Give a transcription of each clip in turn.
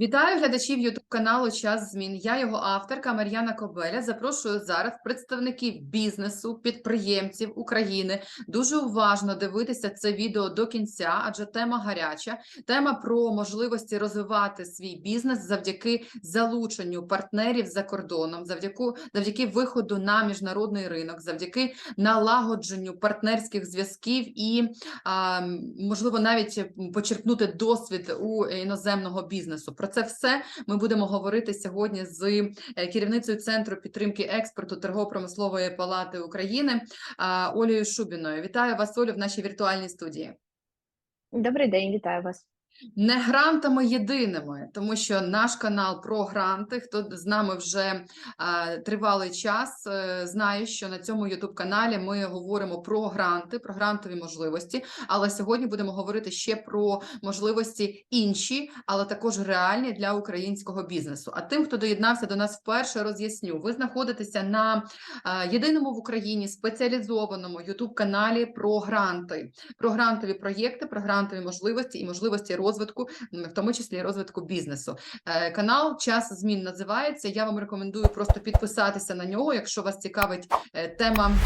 Вітаю глядачів Ютуб каналу Час змін. Я його авторка Мар'яна Кобеля. Запрошую зараз представників бізнесу, підприємців України. Дуже уважно дивитися це відео до кінця, адже тема гаряча. Тема про можливості розвивати свій бізнес завдяки залученню партнерів за кордоном, завдяки, завдяки виходу на міжнародний ринок, завдяки налагодженню партнерських зв'язків і можливо навіть почерпнути досвід у іноземного бізнесу. Про це все ми будемо говорити сьогодні з е, керівницею центру підтримки експорту торгово-промислової палати України Олею Шубіною. Вітаю вас, Олю, в нашій віртуальній студії. Добрий день, вітаю вас. Не грантами єдиними, тому що наш канал про гранти. Хто з нами вже а, тривалий час, е, знає, що на цьому youtube каналі ми говоримо про гранти, про грантові можливості. Але сьогодні будемо говорити ще про можливості інші, але також реальні для українського бізнесу. А тим, хто доєднався до нас вперше, роз'ясню. Ви знаходитеся на а, єдиному в Україні спеціалізованому youtube каналі про гранти, про грантові проєкти, про грантові можливості і можливості розвитку, м, в тому числі розвитку бізнесу. Е, Канал Час змін називається. Я вам рекомендую просто підписатися на нього, якщо вас цікавить е, тема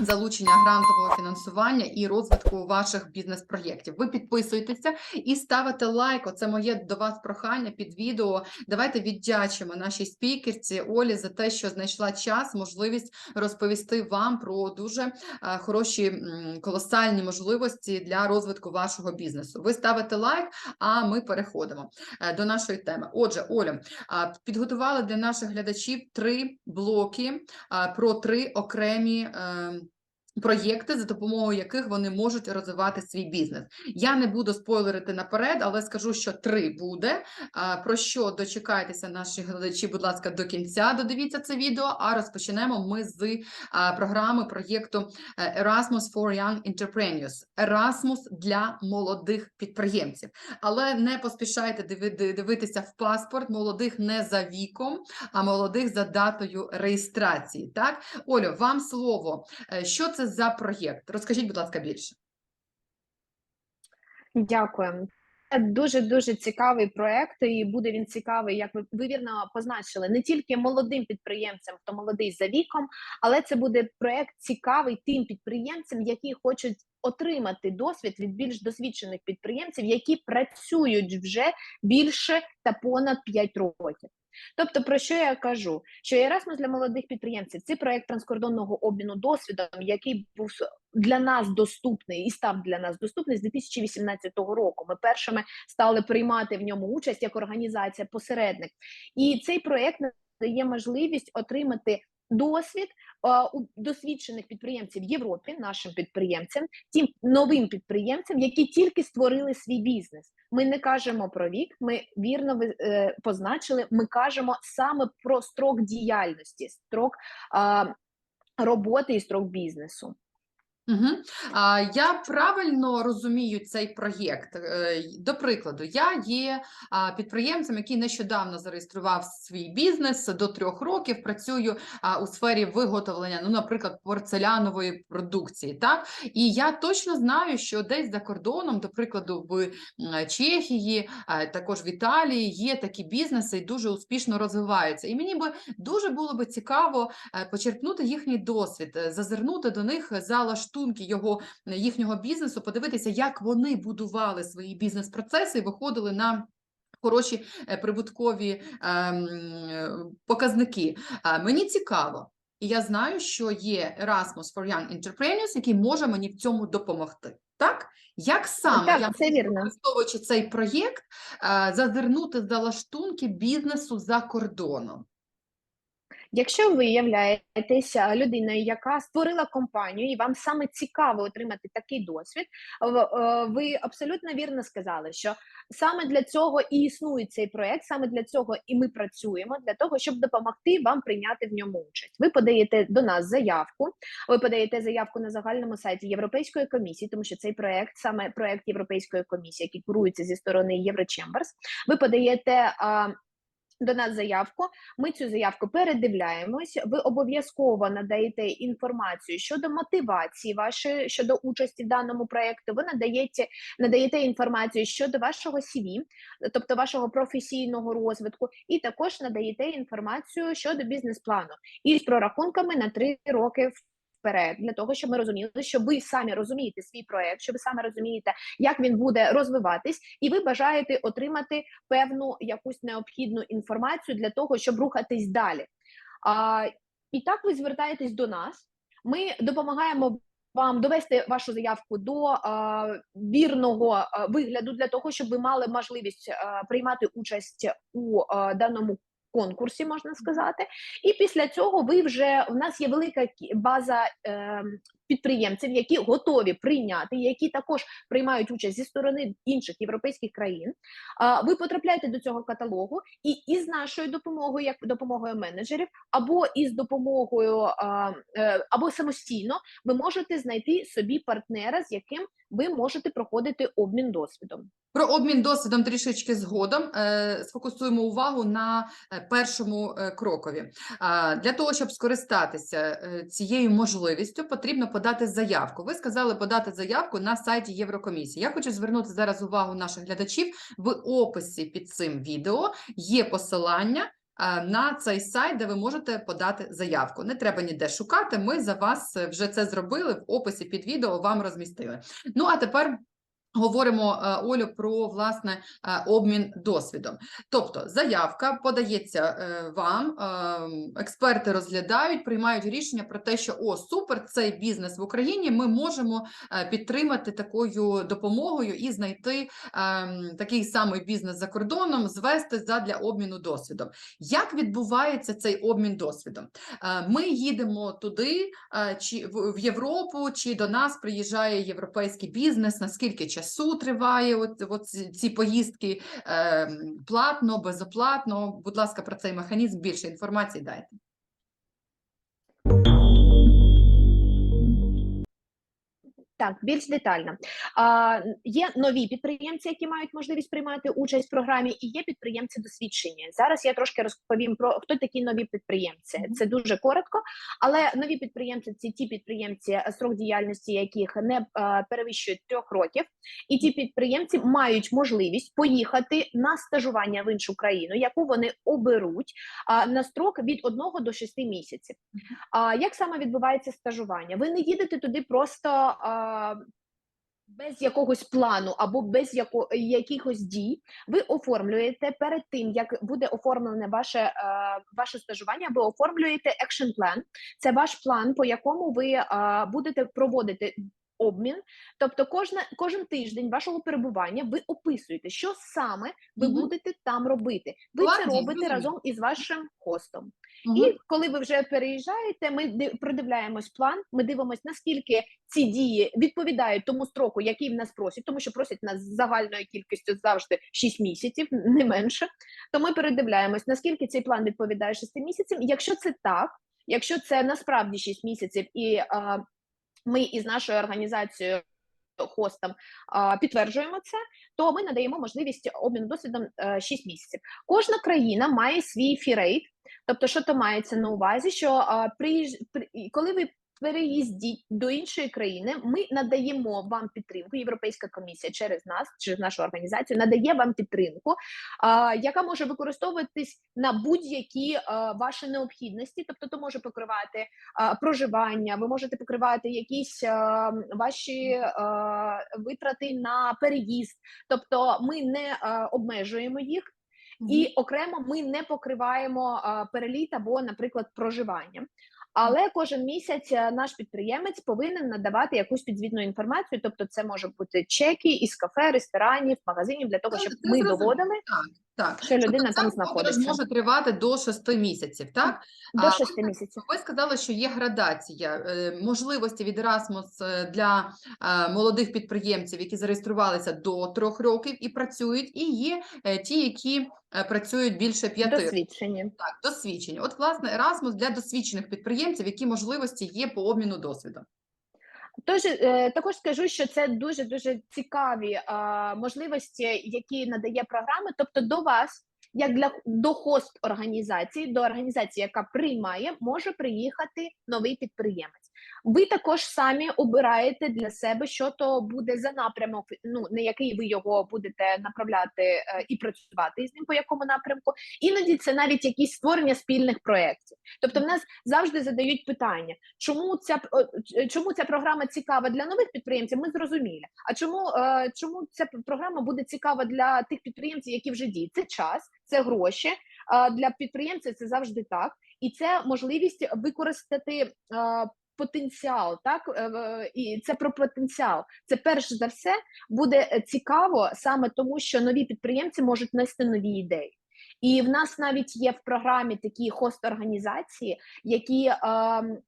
залучення грантового фінансування і розвитку ваших бізнес-проєктів. Ви підписуєтеся і ставите лайк. Оце моє до вас прохання під відео. Давайте віддячимо нашій спікерці Олі за те, що знайшла час, можливість розповісти вам про дуже е, хороші колосальні можливості для розвитку вашого бізнесу. Ви ставите лайк, а ми переходимо е, до нашої теми. Отже, Оля, підготувала для наших глядачів три блоки про три окремі. Проєкти, за допомогою яких вони можуть розвивати свій бізнес. Я не буду спойлерити наперед, але скажу, що три буде. Про що дочекайтеся наші глядачі, будь ласка, до кінця додивіться це відео. А розпочнемо ми з програми проєкту е, Erasmus for Young Entrepreneurs. Erasmus для молодих підприємців. Але не поспішайте дивитися в паспорт молодих не за віком, а молодих за датою реєстрації. Так, Олю, вам слово. Е, Що це за проєкт? Розкажіть, будь ласка, більше. Дякую. Це дуже дуже цікавий проект, і буде він цікавий, як ви, вірно позначили, не тільки молодим підприємцям, хто молодий за віком, але це буде проект цікавий тим підприємцям, які хочуть отримати досвід від більш досвідчених підприємців, які працюють вже більше та понад 5 років. Тобто, про що я кажу? Що Erasmus для молодих підприємців це проект транскордонного обміну досвідом, який був для нас доступний і став для нас доступний з 2018 року. Ми першими стали приймати в ньому участь як організація посередник. І цей проект дає можливість отримати досвід у досвідчених підприємців в Європі, нашим підприємцям, тим новим підприємцям, які тільки створили свій бізнес. Ми не кажемо про вік, ми вірно е, позначили. Ми кажемо саме про строк діяльності, строк е, роботи і строк бізнесу. Угу. А, я правильно розумію цей проєкт. Е, До прикладу, я є підприємцем, який нещодавно зареєстрував свій бізнес до трьох років. Працюю у сфері виготовлення, ну, наприклад, порцелянової продукції. Так, і я точно знаю, що десь за кордоном, до прикладу, в Чехії, також в Італії є такі бізнеси і дуже успішно розвиваються. І мені би дуже було би цікаво е, почерпнути їхній досвід, е, зазирнути до них за лаштунки його їхнього бізнесу, подивитися, як вони будували свої бізнес-процеси і виходили на. Хороші е, прибуткові ем, е, показники. Мені цікаво, і я знаю, що є Erasmus for Young Entrepreneurs, який може мені в цьому допомогти. Так? Як саме я це вірно. використовуючи цей проєкт, е, зазирнути за лаштунки бізнесу за кордоном? Якщо ви являєтеся людиною, яка створила компанію, і вам саме цікаво отримати такий досвід, е, ви абсолютно вірно сказали, що саме для цього і існує цей проект, саме для цього і ми працюємо для того, щоб допомогти вам прийняти в ньому участь. Ви подаєте до нас заявку. Ви подаєте заявку на загальному сайті Європейської комісії, тому що цей проект саме проект Європейської комісії, який курується зі сторони Єврочемберс. Ви подаєте. До нас заявку. Ми цю заявку передивляємось. Ви обов'язково надаєте інформацію щодо мотивації вашої щодо участі в даному проєкту. Ви надаєте, надаєте інформацію щодо вашого CV, тобто вашого професійного розвитку, і також надаєте інформацію щодо бізнес-плану із прорахунками на три роки вперед, для того, щоб ми розуміли, що ви самі розумієте свій проект, що ви самі розумієте, як він буде розвиватись, і ви бажаєте отримати певну якусь необхідну інформацію для того, щоб рухатись далі. А, і так ви звертаєтесь до нас. Ми допомагаємо вам довести вашу заявку до а, вірного а, вигляду для того, щоб ви мали можливість а, приймати участь у а, даному конкурсі, можна сказати. І після цього ви вже у нас є велика база е, підприємців, які готові прийняти, які також приймають участь зі сторони інших європейських країн. А, ви потрапляєте до цього каталогу, і із нашою допомогою, як допомогою менеджерів, або із допомогою е, або самостійно, ви можете знайти собі партнера, з яким ви можете проходити обмін досвідом. Про обмін досвідом трішечки згодом е, сфокусуємо увагу на е, першому е, крокові. Для того, щоб скористатися цією можливістю, потрібно подати заявку. Ви сказали подати заявку на сайті Єврокомісії. Я хочу звернути зараз увагу наших глядачів. В описі під цим відео є посилання. Е, На цей сайт, де ви можете подати заявку. Не треба ніде шукати. Ми за вас вже це зробили в описі під відео. Вам розмістили. Ну а тепер Говоримо, е, Олю, про власне е, обмін досвідом. Тобто заявка подається е, вам, ем, експерти розглядають, приймають рішення про те, що о, супер, цей бізнес в Україні. Ми можемо підтримати такою допомогою і знайти ем, такий самий бізнес за кордоном, звести задля обміну досвідом. Як відбувається цей обмін досвідом? Ми їдемо туди, чи в Європу, чи до нас приїжджає європейський бізнес, наскільки часу триває от, от ці- поїздки, е, платно, безоплатно. Будь ласка, про цей механізм більше інформації дайте. Так, більш детально. А, є нові підприємці, які мають можливість приймати участь в програмі, і є підприємці досвідчені. Зараз я трошки розповім про хто такі нові підприємці. Це дуже коротко, але нові підприємці це ті підприємці, е, срок діяльності яких не е, перевищує трьох років, і ті підприємці мають можливість поїхати на стажування в іншу країну, яку вони оберуть а, на строк від 1 до 6 місяців. А як саме відбувається стажування? Ви не їдете туди просто а, без якогось плану або без яко, якихось дій. Ви оформлюєте перед тим, як буде оформлене ваше, е, ваше стажування, ви оформлюєте action plan. Це ваш план, по якому ви е, будете проводити. Обмін, тобто кожна кожен тиждень вашого перебування ви описуєте, що саме ви Мгм. будете там робити. Ви Ладно, це робите разом із вашим хостом. Мгм. І коли ви вже переїжджаєте, ми ди- продивляємось план. Ми дивимося, наскільки ці дії відповідають тому строку, який в нас просять, тому що просять нас з загальною кількістю завжди 6 місяців, не менше. То ми передивляємось, наскільки цей план відповідає 6 місяцям. Якщо це так, якщо це насправді 6 місяців, і а, ми із нашою організацією. Хостом підтверджуємо це, то ми надаємо можливість обміну досвідом е, 6 місяців. Кожна країна має свій фірейт, Тобто, що то мається на увазі, що при... коли ви переїздіть до іншої країни, ми надаємо вам підтримку. Європейська комісія через нас, через нашу організацію, надає вам підтримку, а, яка може використовуватись на будь-які а, ваші необхідності. Тобто, то може покривати а, проживання, ви можете покривати якісь а, ваші а, витрати на переїзд. Тобто, ми не а, обмежуємо їх. І окремо ми не покриваємо а, переліт або, наприклад, проживання. Але кожен місяць наш підприємець повинен надавати якусь підзвітну інформацію. Тобто, це може бути чеки із кафе, ресторанів, магазинів для того, щоб ми доводили, Так, що людина там знаходиться може тривати до 6 місяців, так? до А, 6 місяців. Ви сказали, що є градація е, можливості від Erasmus е, для е, молодих підприємців, які зареєструвалися до трьох років і працюють, і є ті, які працюють більше п'яти років. Досвідчені. Так, досвідчені. От, власне, Erasmus для досвідчених підприємців, які можливості є по обміну досвідом. Тож е, також скажу, що це дуже дуже цікаві можливості, які надає програма. Тобто, до вас як для до хост організації, до організації, яка приймає, може приїхати новий підприємець. Ви також самі обираєте для себе, що то буде за напрямок, ну на який ви його будете направляти е, і працювати з ним по якому напрямку. Іноді це навіть якісь створення спільних проєктів. Тобто, в нас завжди задають питання, чому ця ч- чому ця програма цікава для нових підприємців? Ми зрозуміли. А чому, е, чому ця програма буде цікава для тих підприємців, які вже діють? Це час, це гроші. А для підприємця це завжди так, і це можливість використати. е, Потенціал, так е, і це про потенціал. Це перш за все буде е, цікаво саме тому, що нові підприємці можуть нести нові ідеї. І в нас навіть є в програмі такі хост-організації, які ем,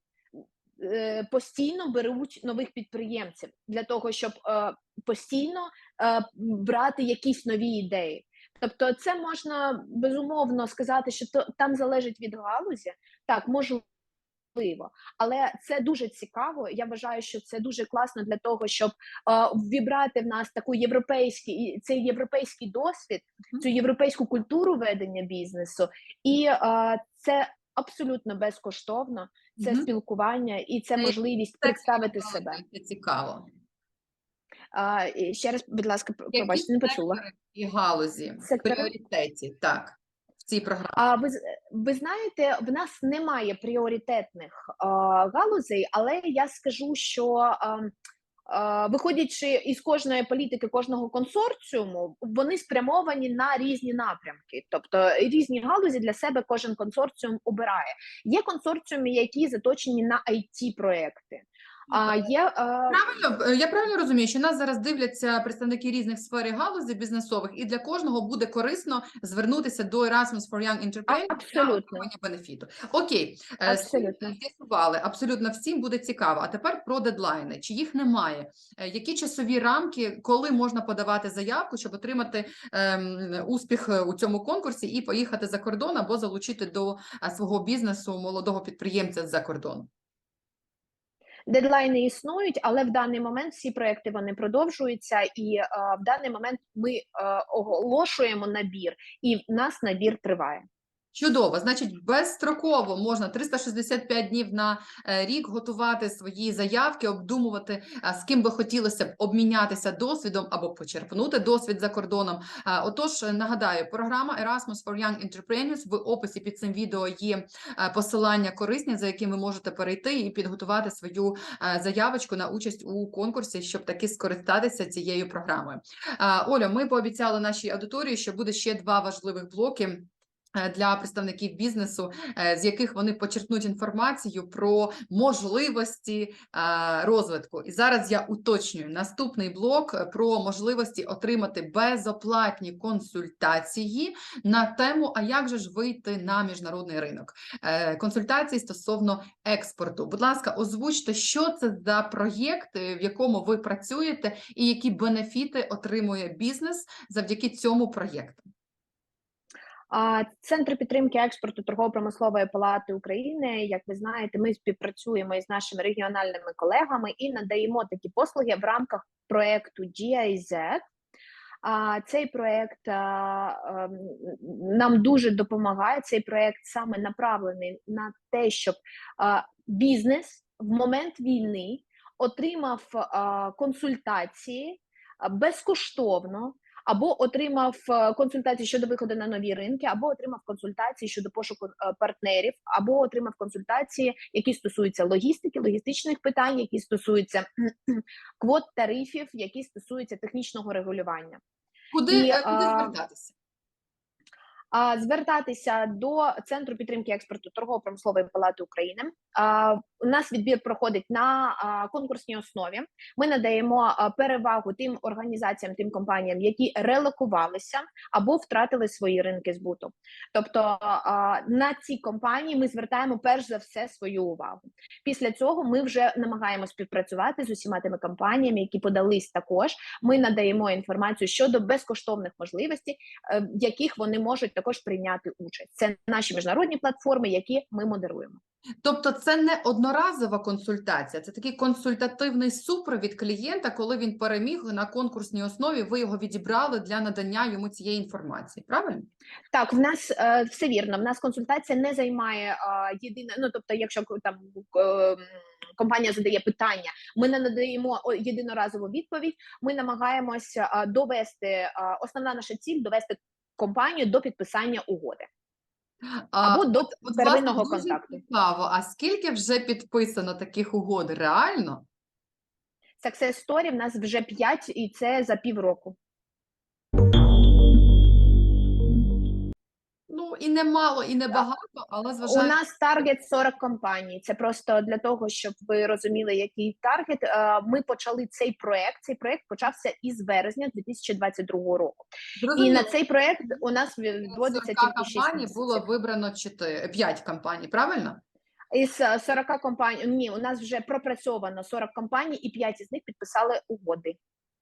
е, постійно беруть нових підприємців для того, щоб е, постійно е, брати якісь нові ідеї. Тобто, це можна безумовно сказати, що то там залежить від галузі, так можливо. Але це дуже цікаво. Я вважаю, що це дуже класно для того, щоб е, вібрати в нас таку європейський цей європейський досвід, цю європейську культуру ведення бізнесу, і е, це абсолютно безкоштовно. Це спілкування і це можливість це представити цікаво, себе. Це цікаво. А, ще раз, будь ласка, пробачте, не почула. і галузі в пріоритеті, так, цій програмі. А ви з- ви знаєте, в нас немає пріоритетних а, галузей, але я скажу, що а, а, виходячи із кожної політики кожного консорціуму, вони спрямовані на різні напрямки, тобто різні галузі для себе кожен консорціум обирає. Є консорціуми, які заточені на it проекти. А є Правильно, е, я правильно розумію, що нас зараз дивляться представники різних сфер і галузей бізнесових, і для кожного буде корисно звернутися до Erasmus for Young Entrepreneurs абсолютно. отримання бенефіту. Окей, е, Абсолютно. з'ясували, абсолютно всім буде цікаво. А тепер про дедлайни. Чи їх немає? Е, Які часові рамки, коли можна подавати заявку, щоб отримати ем, успіх у цьому конкурсі і поїхати за кордон або залучити до свого бізнесу молодого підприємця з-за кордону? Дедлайни існують, але в даний момент всі проекти вони продовжуються, і е, в даний момент ми е, оголошуємо набір, і в нас набір триває. Чудово, значить, безстроково можна 365 днів на е, рік готувати свої заявки, обдумувати, з ким би хотілося б обмінятися досвідом або почерпнути досвід за кордоном. Отож, е, нагадаю, програма Erasmus for Young Entrepreneurs в описі під цим відео є е, посилання корисні, за якими ви можете перейти і підготувати свою е, заявочку на участь у конкурсі, щоб таки скористатися цією програмою. Оля, ми пообіцяли нашій аудиторії, що буде ще два важливих блоки е, для представників бізнесу, е, з яких вони почерпнуть інформацію про можливості е, розвитку. І зараз я уточнюю наступний блок е, про можливості отримати безоплатні консультації на тему, а як же ж вийти на міжнародний ринок. Е, Консультації стосовно експорту. Будь ласка, озвучте, що це за проєкт, е, в якому ви працюєте, і які бенефіти отримує бізнес завдяки цьому проєкту. А центр підтримки експорту торгово-промислової палати України, як ви знаєте, ми співпрацюємо із нашими регіональними колегами і надаємо такі послуги в рамках проекту GIZ. А цей проект а, ем, нам дуже допомагає. Цей проект саме направлений на те, щоб а, бізнес в момент війни отримав а, консультації а, безкоштовно або отримав е, консультації щодо виходу на нові ринки, або отримав консультації щодо пошуку е, партнерів, або отримав консультації, які стосуються логістики, логістичних питань, які стосуються квот тарифів, які стосуються технічного регулювання. Куди, І, е, куди звертатися? Звертатися до центру підтримки експорту торгово-промислової палати України. У нас відбір проходить на конкурсній основі. Ми надаємо перевагу тим організаціям, тим компаніям, які релокувалися або втратили свої ринки збуту. Тобто на ці компанії ми звертаємо перш за все свою увагу. Після цього ми вже намагаємося співпрацювати з усіма тими компаніями, які подались також. Ми надаємо інформацію щодо безкоштовних можливостей, е, яких вони можуть також прийняти участь. Це наші міжнародні платформи, які ми модеруємо. Тобто це не одноразова консультація, це такий консультативний супровід клієнта, коли він переміг на конкурсній основі, ви його відібрали для надання йому цієї інформації. Правильно? Так, в нас е, все вірно. В нас консультація не займає е, єдине. Ну тобто, якщо там е, компанія задає питання, ми не надаємо єдиноразову відповідь. Ми намагаємося е, довести е, основна наша ціль довести компанію до підписання угоди А, або до от, первинного власне, контакту. Цікаво, а скільки вже підписано таких угод? Реально? Success Story в нас вже 5, і це за півроку. Ну і не мало, і не багато, але У нас таргет 40 компаній. Це просто для того, щоб ви розуміли, який таргет. Е, Ми почали цей проект. Цей проект почався із березня 2022 року. І на цей проект у нас відводиться тільки 6 компаній було вибрано 4, 5 компаній, правильно? Із е, 40 компаній, ні, у нас вже пропрацьовано 40 компаній, і 5 із них підписали угоди.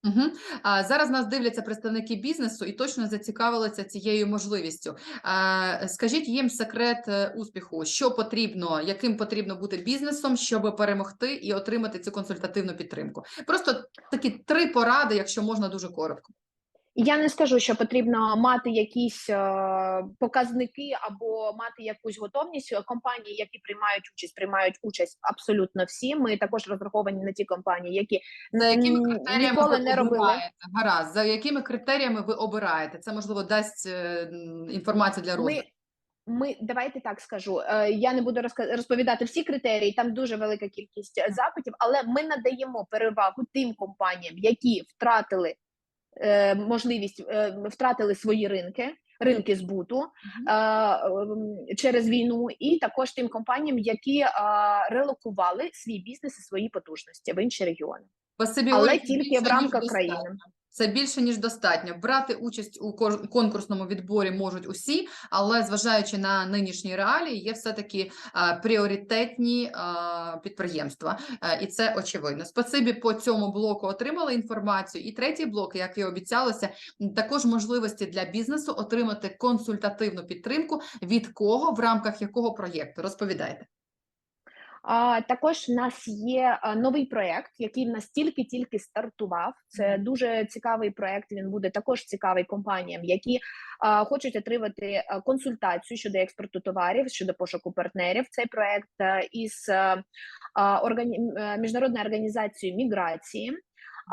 Угу. А зараз нас дивляться представники бізнесу і точно зацікавилися цією можливістю. А, скажіть їм секрет е, успіху, що потрібно, яким потрібно бути бізнесом, щоб перемогти і отримати цю консультативну підтримку. Просто такі три поради, якщо можна дуже коротко. Я не скажу, що потрібно мати якісь е, показники або мати якусь готовність. Компанії, які приймають участь, приймають участь абсолютно всі. Ми також розраховані на ті компанії, які За якими критеріями ніколи ви не робили. Гаразд, за якими критеріями ви обираєте? Це можливо дасть е, інформацію для розвитку. Ми, ми давайте так скажу. Е, я не буду розповідати всі критерії. Там дуже велика кількість запитів, але ми надаємо перевагу тим компаніям, які втратили е, можливість, е, втратили свої ринки. Ринки збуту е, через війну, і також тим компаніям, які е, релокували свій бізнес і свої потужності в інші регіони, Спасибі, але Олі, тільки в рамках країни. Це більше ніж достатньо. Брати участь у конкурсному відборі можуть усі, але зважаючи на нинішні реалії, є все-таки пріоритетні підприємства, і це очевидно. Спасибі по цьому блоку отримали інформацію. І третій блок, як і обіцялося, також можливості для бізнесу отримати консультативну підтримку. Від кого в рамках якого проєкту? Розповідайте. А також в нас є а, новий проект, який в нас тільки-тільки стартував. Це дуже цікавий проект. Він буде також цікавий компаніям, які а, хочуть отримати а, консультацію щодо експорту товарів, щодо пошуку партнерів. Цей проект із а, а, органі... е, міжнародною організацією міграції.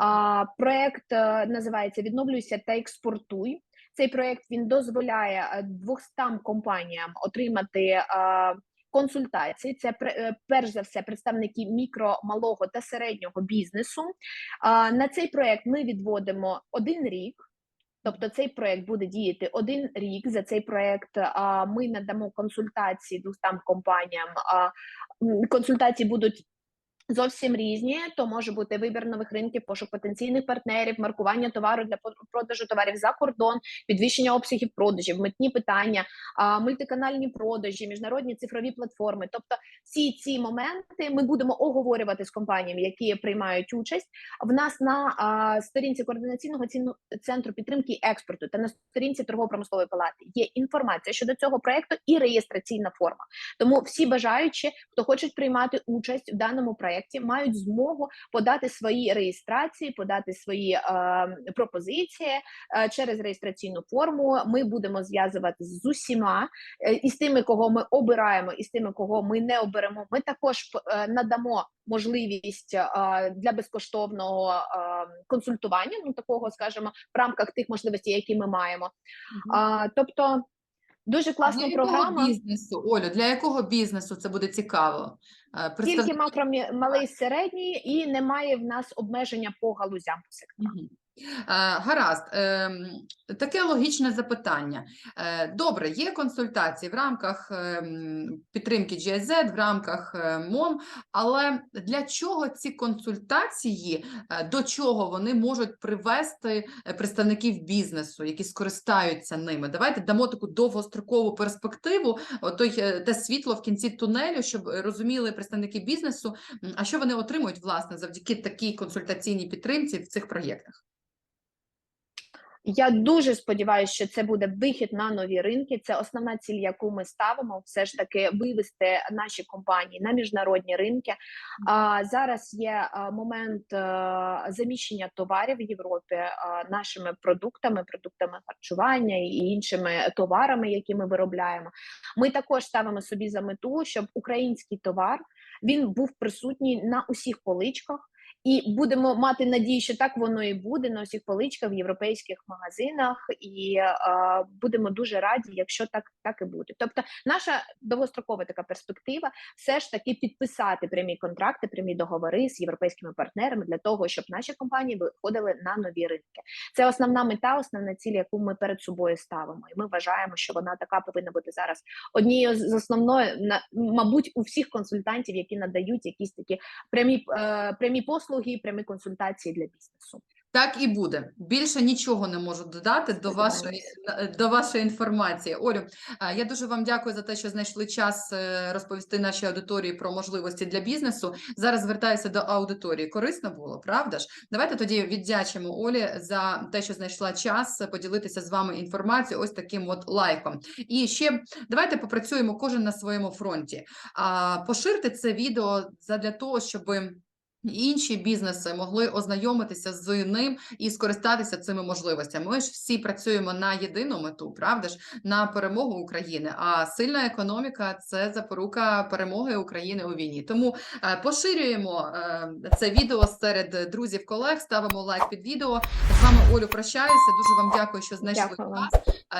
А, проект е, називається Відновлюйся та експортуй. Цей проект він дозволяє е, 200 компаніям отримати консультації. Це е, перш за все представники мікро, малого та середнього бізнесу. На цей проект ми відводимо один рік. Тобто цей проект буде діяти один рік. За цей проект ми надамо консультації 200 компаніям. Консультації будуть зовсім різні. То може бути вибір нових ринків, пошук потенційних партнерів, маркування товару для продажу товарів за кордон, підвищення обсягів продажів, митні питання, мультиканальні продажі, міжнародні цифрові платформи. Тобто, всі ці моменти ми будемо оговорювати з компаніями, які приймають участь. В нас на сторінці координаційного центру підтримки експорту та на сторінці торгово-промислової палати є інформація щодо цього проекту і реєстраційна форма. Тому всі бажаючі, хто хочуть приймати участь в даному проекті, мають змогу подати свої реєстрації, подати свої е, пропозиції е, через реєстраційну форму. Ми будемо зв'язуватися з усіма е, і з тими, кого ми обираємо, і з тими, кого ми не оберемо. Ми також е, надамо можливість е, для безкоштовного е, консультування, ну такого, скажімо, в рамках тих можливостей, які ми маємо. А, тобто дуже класна для якого програма. бізнесу, Олю, для якого бізнесу це буде цікаво? Представ... Тільки макро, малий, середній, і немає в нас обмеження по галузям по сектору. Мгм. Е, Гаразд, Ем, таке логічне запитання. Е, Добре, є консультації в рамках ем, підтримки GIZ, в рамках е, МОН, але для чого ці консультації, до чого вони можуть привести представників бізнесу, які скористаються ними? Давайте дамо таку довгострокову перспективу, отой, е, те світло в кінці тунелю, щоб розуміли представники бізнесу, а що вони отримують власне завдяки такій консультаційній підтримці в цих проєктах. Я дуже сподіваюся, що це буде вихід на нові ринки. Це основна ціль, яку ми ставимо, все ж таки вивести наші компанії на міжнародні ринки. А зараз є момент заміщення товарів в Європі нашими продуктами, продуктами харчування і іншими товарами, які ми виробляємо. Ми також ставимо собі за мету, щоб український товар він був присутній на усіх поличках. І будемо мати надію, що так воно і буде на усіх поличках в європейських магазинах, і е, будемо дуже раді, якщо так, так і буде. Тобто, наша довгострокова така перспектива все ж таки підписати прямі контракти, прямі договори з європейськими партнерами для того, щоб наші компанії виходили на нові ринки. Це основна мета, основна ціль, яку ми перед собою ставимо. І ми вважаємо, що вона така повинна бути зараз однією з основної, на мабуть, у всіх консультантів, які надають якісь такі прямі е, прямі послуги, прямі консультації для бізнесу. Так і буде. Більше нічого не можу додати до вашої до вашої інформації. Олю, я дуже вам дякую за те, що знайшли час е, розповісти нашій аудиторії про можливості для бізнесу. Зараз звертаюся до аудиторії. Корисно було, правда ж? Давайте тоді віддячимо Олі за те, що знайшла час поділитися з вами інформацією ось таким от лайком. І ще давайте попрацюємо кожен на своєму фронті. Поширте це відео задля того, щоби. Інші бізнеси могли ознайомитися з ним і скористатися цими можливостями. Ми ж всі працюємо на єдину мету, правда ж, на перемогу України. А сильна економіка це запорука перемоги України у війні. Тому е, поширюємо е, це відео серед друзів, колег. Ставимо лайк під відео. З вами Олю прощаюся. Дуже вам дякую, що знайшли Дякую вам.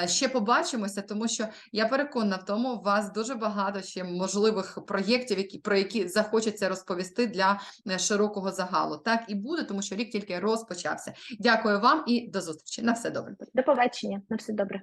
Е, Ще побачимося, тому що я переконана в тому, у вас дуже багато ще можливих проєктів, які про які захочеться розповісти для е, широкого загалу. Так і буде, тому що рік тільки розпочався. Дякую вам і до зустрічі. На все добре. До побачення, на все добре.